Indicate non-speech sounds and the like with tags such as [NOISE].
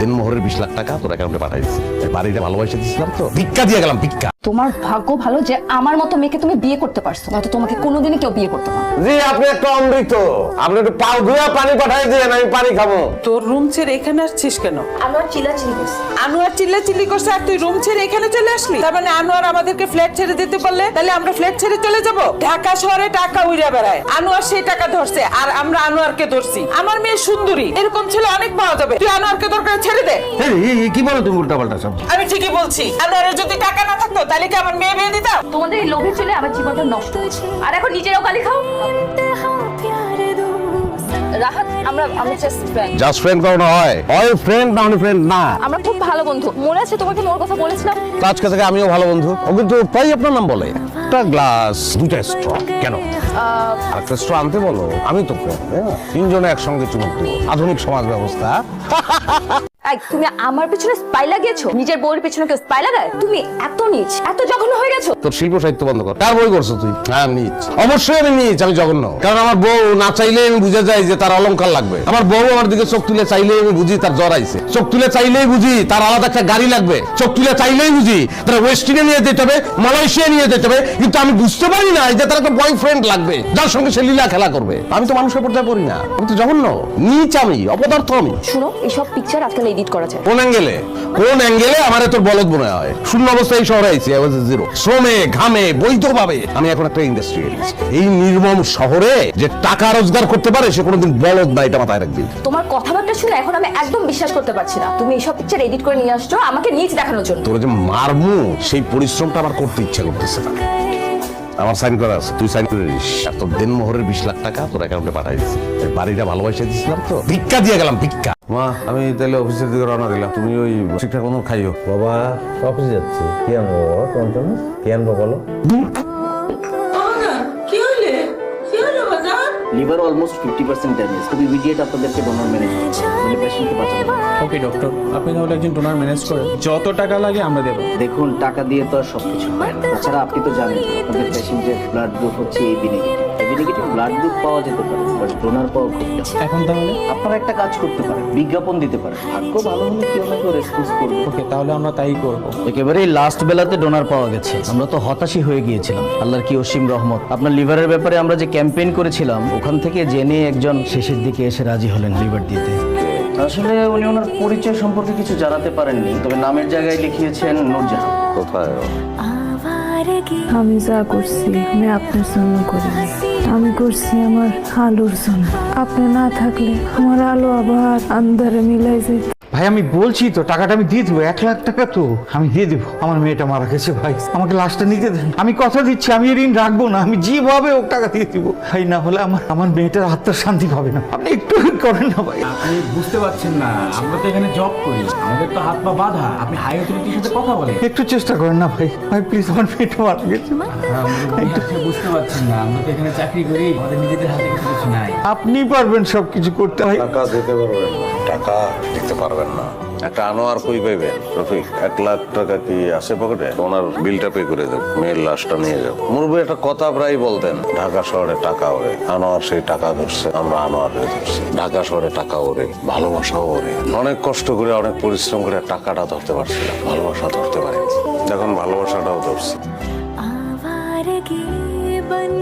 দিনমোহরের বিশ লাখ টাকা তোর অ্যাকাউন্টে পাঠাই দিচ্ছি বাড়িটা ভালোবাসে দিয়েছিলাম তো। ভিক্ষা দিয়ে গেলাম, ভিক্ষা। তোমার ভাগ্য ভালো যে আমার মতো মেয়েকে তুমি বিয়ে করতে পারছ নয়তো তোমাকে কোনোদিনই কেউ বিয়ে করতো না। জি আপনি একটা অমৃত। আপনি একটু পাও ধুয়া পানি পাঠাই দিয়েন আমি পানি খাব। তোর রুম ছেড়ে এখানে আসছিস কেন? আমার চিলাচিলি করছে। আনোয়ার চিল্লা চিল্লি করছে আর তুই রুম ছেড়ে এখানে চলে আসলি? তার মানে আনোয়ার আমাদেরকে ফ্ল্যাট ছেড়ে দিতে বললে তাহলে আমরা ফ্ল্যাট ছেড়ে চলে যাব? ঢাকা শহরে টাকা উড়ে বেড়ায়। আনোয়ার সেই টাকা ধরছে আর আমরা আনোয়ারকে ধরছি। আমার মেয়ে সুন্দরী এরকম ছেলে অনেক পাওয়া যাবে। তুই আনোয়ারকে দরকার ছেড়ে দে। কি বলো তুমি উল্টা পাল্টা সব? আমি ঠিকই বলছি আনোয়ারের যদি টাকা না থাকতো তাহলে কি আমার মেয়ে বিয়ে দিতাম? তোমাদের এই লোভে চলে আমার জীবনটা নষ্ট হয়েছে। আর এখন নিজেরাও গালি খাও। রাহাত আমরা আমরা জাস্ট ফ্রেন্ড জাস্ট ফ্রেন্ড কারণ হয় হয়। ফ্রেন্ড না ফ্রেন্ড না। আমরা খুব ভালো বন্ধু। মনে আছে তোমাকে মোর কথা বলেছিলাম? আজকে থেকে আমিও ভালো বন্ধু। ও কিন্তু প্রায় আপনার নাম বলে। একটা গ্লাস স্ট্র কেন? আর একটা স্ট্র আনতে বলো। আমি তো হ্যাঁ? তিনজনে একসঙ্গে চুমুক দেবো। আধুনিক সমাজ ব্যবস্থা। [LAUGHS] তুমি আমার পিছনে স্পাই লাগিয়েছো? নিজের বউয়ের পিছনে কেউ স্পাই লাগায়? তুমি এত নিচ এত জঘন্য হয়ে গেছো? তোর শিল্প সাহিত্য বন্ধ কর। কার বই করছ তুই? হ্যাঁ নিচ। অবশ্যই আমি নিচ আমি জঘন্য। কারণ আমার বউ না চাইলে আমি বুঝে যাই যে তার অলংকার লাগবে। আমার বউ আমার দিকে চোখ তুলে আমি বুঝি তার জ্বর আইছে। চোখ তুলে চাইলেই বুঝি তার আলাদা একটা গাড়ি লাগবে। চোখ তুলে চাইলেই বুঝি তার ওয়েস্টিনে নিয়ে যেতে হবে মালয়েশিয়া নিয়ে যেতে হবে। কিন্তু আমি বুঝতে পারি না যে তার একটা বয়ফ্রেন্ড লাগবে যার সঙ্গে সে লীলা খেলা করবে। আমি তো মানুষের পর্যায়ে পড়ি না আমি তো জঘন্য। নিচ আমি অপদার্থ আমি। শুনো এইসব পিকচার আজকাল এডিট করা যায়। কোন অ্যাঙ্গেলে কোন অ্যাঙ্গেলে আমার তোর বলদ মনে হয়? শূন্য অবস্থায় এই শহরে আইছি জিরো শ্রমে ঘামে বৈধভাবে। আমি এখন একটা ইন্ডাস্ট্রিয়ালিস্ট এই নির্মম শহরে যে টাকা রোজগার করতে পারে সে কোনোদিন বলদ না এটা মাথায় রাখবি। তোমার কথাবার্তা শুনে এখন আমি একদম বিশ্বাস করতে পারছি না। তুমি এইসব পিকচার এডিট করে নিয়ে আসছো আমাকে নিচ দেখানোর জন্য। তোর যে মারমু সেই পরিশ্রমটা আমার করতে ইচ্ছা করতেছে না। আমার সাইন করা আছে তুই সাইন করে দিস। আর তোর দিনমোহরের বিশ লাখ টাকা তোর অ্যাকাউন্টে পাঠাই দিচ্ছি বাড়িটা ভালোবাসে দিচ্ছিলাম তো। ভিক্ষা দিয়ে গেলাম ভিক্ষা। মা আমি তাহলে অফিসের দিকে রওনা দিলাম। তুমি ওই ঠিকঠাক মতো খাইও। বাবা অফিসে যাচ্ছে। কি আনব বাবা তোমার জন্য? কি আনব বলো? Liver almost fifty percent damage খুব ইমিডিয়েট আপনাদেরকে ডোনার ম্যানেজ করতে হবে মানে পেশেন্টকে বাঁচাতে ওকে ডক্টর আপনি তাহলে একজন ডোনার ম্যানেজ করেন। যত টাকা লাগে আমরা দেবো। দেখুন টাকা দিয়ে তো আর সবকিছু হয় না। তাছাড়া আপনি তো জানেন আপনাদের পেশেন্টের ব্লাড গ্রুপ হচ্ছে এই negative AB negative blood group পাওয়া যেতে পারে বাট ডোনার পাওয়া খুব এখন তাহলে? আপনারা একটা কাজ করতে পারেন বিজ্ঞাপন দিতে পারেন। ভাগ্য ভালো হলে কেউ না কেউ রেসপন্স করবে? ওকে তাহলে আমরা তাই করব। একেবারেই লাস্ট বেলাতে ডোনার পাওয়া গেছে। আমরা তো হতাশই হয়ে গিয়েছিলাম। আল্লাহর কি অসীম রহমত। আপনার লিভারের ব্যাপারে আমরা যে ক্যাম্পেইন করেছিলাম ওখান থেকে জেনে একজন শেষের দিকে এসে রাজি হলেন লিভার দিতে। আসলে উনি ওনার পরিচয় সম্পর্কে কিছু জানাতে পারেননি তবে নামের জায়গায় লিখিয়েছেন নূরজাহান। কোথায় আমি যা করছি আমি আপনার জন্য করিনি আমি করছি আমার আলোর জন্য। আপনি না থাকলে আমার আলো আবার আন্ধারে মিলাই যেত। ভাই আমি বলছি তো টাকাটা আমি দিয়ে দেবো এক লাখ টাকা তো। আমি দিয়ে দেবো। আমার মেয়েটা মারা গেছে ভাই আমাকে লাশটা নিতে দেন। আমি কথা দিচ্ছি আমি এই ঋণ রাখব না আমি যেভাবে ও টাকা দিয়ে দিব। ভাই না হলে আমার আমার মেয়েটার আত্মার শান্তি পাবে না। আপনি একটু করেন না ভাই। আপনি বুঝতে পারছেন না আমরা তো এখানে জব করি। আমাদের তো হাত পা বাঁধা। আপনি হাই অথরিটির সাথে কথা বলেন। একটু চেষ্টা করেন না ভাই। ভাই প্লিজ আমার মেয়েটা মারা গেছে। বুঝতে পারছেন না আমরা তো এখানে চাকরি বিক্রি করি আমাদের নিজেদের হাতে কিছু নাই। আপনি পারবেন সব কিছু করতে হয়। টাকা দিতে পারবেন টাকা দিতে পারবেন না। একটা আনোয়ার কই পাইবেন? রফিক এক লাখ টাকা কি আছে পকেটে? ওনার বিলটা পে করে দেব মেয়ের লাশটা নিয়ে যাব। মুরবি একটা কথা প্রায় বলতেন ঢাকা শহরে টাকা ওরে আনোয়ার সেই টাকা ধরছে আমরা আনোয়ার ধরছি। ঢাকা শহরে টাকা ওরে ভালোবাসাও ওরে অনেক কষ্ট করে অনেক পরিশ্রম করে টাকাটা ধরতে পারছিলাম ভালোবাসা ধরতে পারে এখন ভালোবাসাটাও ধরছে। আবার কি বন